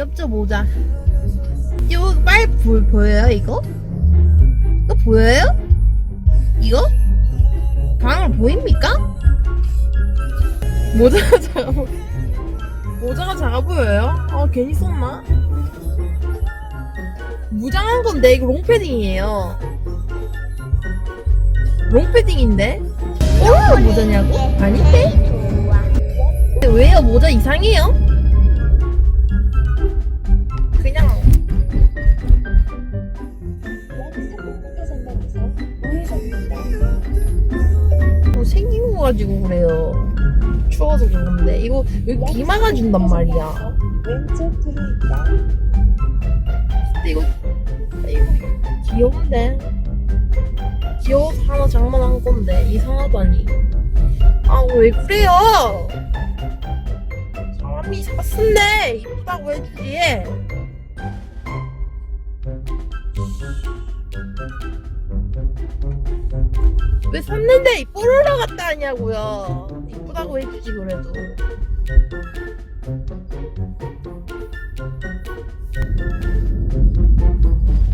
귀엽죠 모자. 이거 빨리 보, 보여요 이거? 이거 보여요? 이거? 방울 보입니까? 모자가 작아 보 모자가 작아 보여요? 아 괜히 썼나? 무장한 건데 이거 롱패딩이에요. 롱패딩인데? 오른쪽 모자냐고? 아닌데? 왜요? 모자 이상해요? 가지고 그래요. 추워서 그런데 이거 왜비 막아준단 말이야. 왼쪽 도로입니다. 근데 이거 이거 귀여운데 귀여워서 하나 장만한 건데 이상하다니. 아 왜 그래요? 사람이 샀는데 이쁘다고 해주지. 왜 샀는데 이쁘러 갔다 하냐고요. 이쁘다고 해주지 그래도.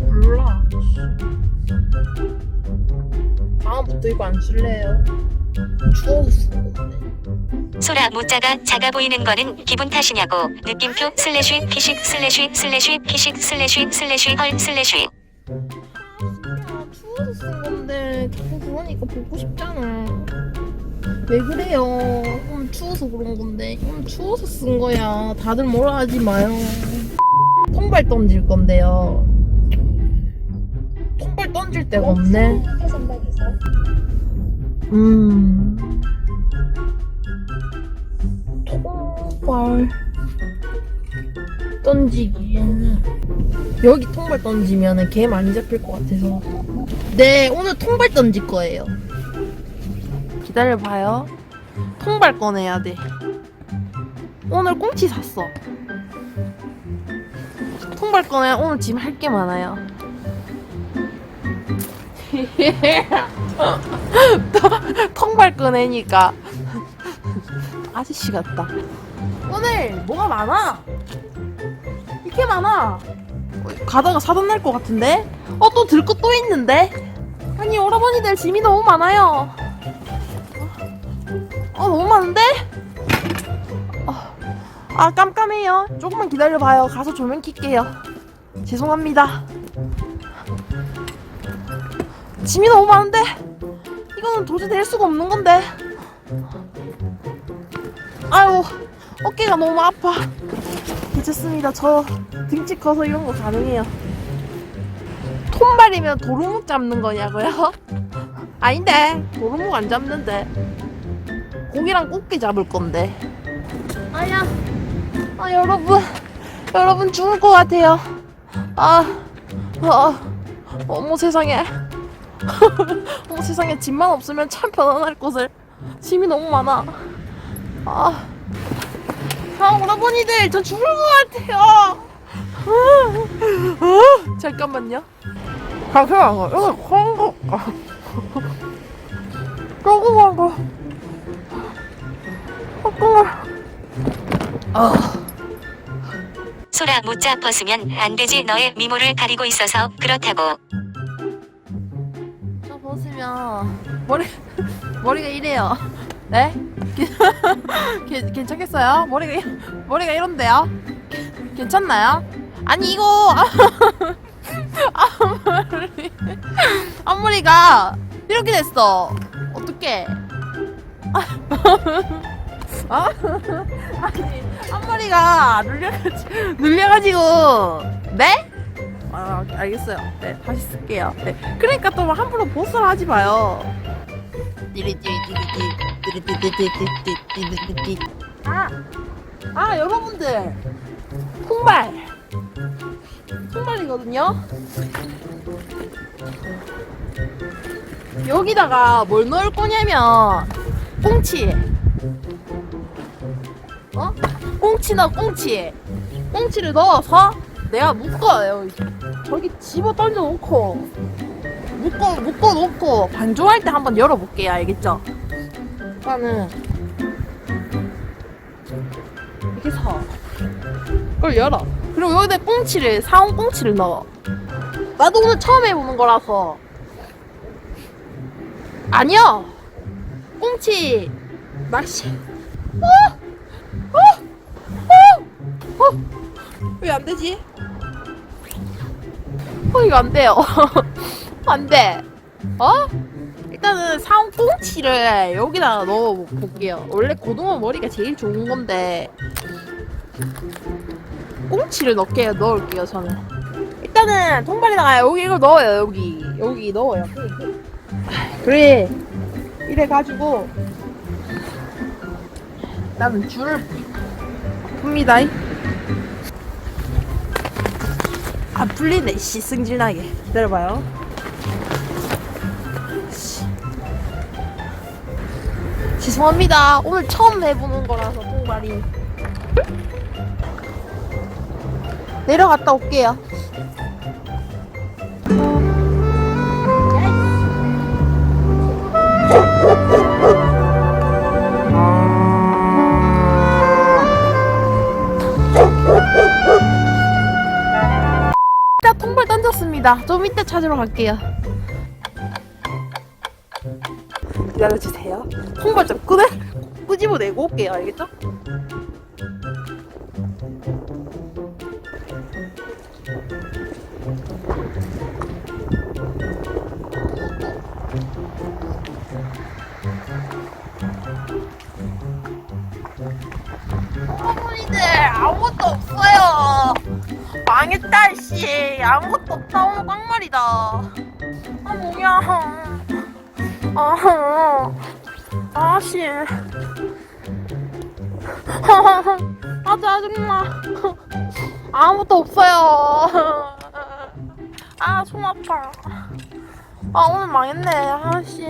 몰라. 다음부터 이거 안 쓸래요. 건데. 소라 모자가 작아 보이는 거는 기분 탓이냐고 느낌표 슬래쉬 피식 슬래쉬 슬래쉬 피식 슬래쉬 슬래쉬 헐 슬래쉬 아, 추워서 쓴 건데 자꾸 그러니까 보고 싶잖아. 왜 그래요? 음, 추워서 그런 건데. 음, 추워서 쓴 거야. 다들 뭐라 하지 마요. 통발 던질 건데요. 통발 던질 데가 없네. 음. 통발 던지기에는 여기 통발 던지면은 개 많이 잡힐 것 같아서. 네 오늘 통발 던질 거예요. 기다려봐요. 통발 꺼내야 돼. 오늘 꽁치 샀어. 통발 꺼내 오늘 지금 할 게 많아요. 통발 꺼내니까. 아저씨 같다. 오늘 뭐가 많아? 이렇게 많아. 어, 가다가 사단 날 것 같은데? 어, 또들거또 있는데? 아니, 오라버니들 짐이 너무 많아요. 어, 너무 많은데? 어, 아, 깜깜해요. 조금만 기다려봐요. 가서 조명 킬게요. 죄송합니다. 짐이 너무 많은데? 이거는 도저히 될 수가 없는 건데. 아유, 어깨가 너무 아파. 괜찮습니다. 저 등치 커서 이런 거 가능해요. 톤발이면 도루묵 잡는 거냐고요? 아닌데, 도루묵 안 잡는데. 고기랑 꽃게 잡을 건데. 아야, 아, 여러분. 여러분 죽을 것 같아요. 아, 아, 어머 세상에. 어머 세상에 짐만 없으면 참 편안할 곳을 짐이 너무 많아 아, 아 오라버니들 저 죽을 것 같아요 아, 잠깐만요 잠시만요 이거 콩고 조그만 거 조그만 아 소라 모자 벗으면 안 되지 너의 미모를 가리고 있어서 그렇다고 저 보시면 머리 머리가 이래요. 네? 괜- 괜찮겠어요? 머리가 이- 머리가 이런데요? 괜찮나요? 아니 이거 앞머리 앞머리가 이렇게 됐어. 어떡해? 아? 아니 앞머리가 눌려가지고 눌려가지고 네? 아 알겠어요. 네 다시 쓸게요. 네 그러니까 또 함부로 보스를 하지 마요. 아, 아 여러분들 통발 통발이거든요. 여기다가 뭘 넣을 거냐면 꽁치. 어? 꽁치나 꽁치. 꽁치를 넣어서 내가 묶어요. 저기 집어 던져 놓고 묶어 묶어 놓고 반죽할 때 한번 열어볼게요. 알겠죠? 일단은 이렇게 서 그걸 열어. 그리고 여기다 꽁치를 사온 꽁치를 넣어. 나도 오늘 처음 해보는 거라서. 아니야. 꽁치 낚시. 어? 어? 어? 어? 왜 안 되지? 어 이거 안 돼요. 안 돼. 어? 일단은 사온 꽁치를 여기다가 넣어 볼게요. 원래 고등어 머리가 제일 좋은 건데 꽁치를 넣게요. 넣을게요 저는. 일단은 통발에다가 여기 이거 넣어요 여기 여기 넣어요. 그래 이래 가지고 나는 줄을 풉니다. 아 풀리네 씨 승진하게 기다려봐요. 씨. 죄송합니다. 오늘 처음 해보는 거라서 통발이 내려갔다 올게요. 통발 던졌습니다. 좀 이따 찾으러 갈게요. 기다려주세요. 통발 좀 끄내, 끄집어내고 올게요. 알겠죠? 어머니들 아무것도 없어요. 망했다 씨. 아무것도 없다 오늘 꽝말이다. 아 뭐야. 아, 아씨. 아 짜증나. 아무것도 없어요. 아 손 아파. 아 오늘 망했네. 아씨.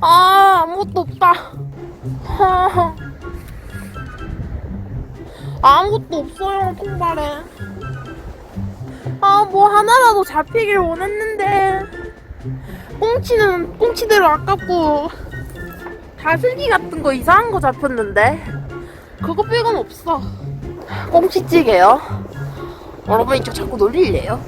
아 아무것도 없다. 아무것도 없어요 통발에. 아 뭐 하나라도 잡히길 원했는데. 꽁치는 꽁치대로 아깝고 다슬기 같은 거 이상한 거 잡혔는데 그거 빼곤 없어 꽁치찌개요 여러분이 저 자꾸 놀릴래요?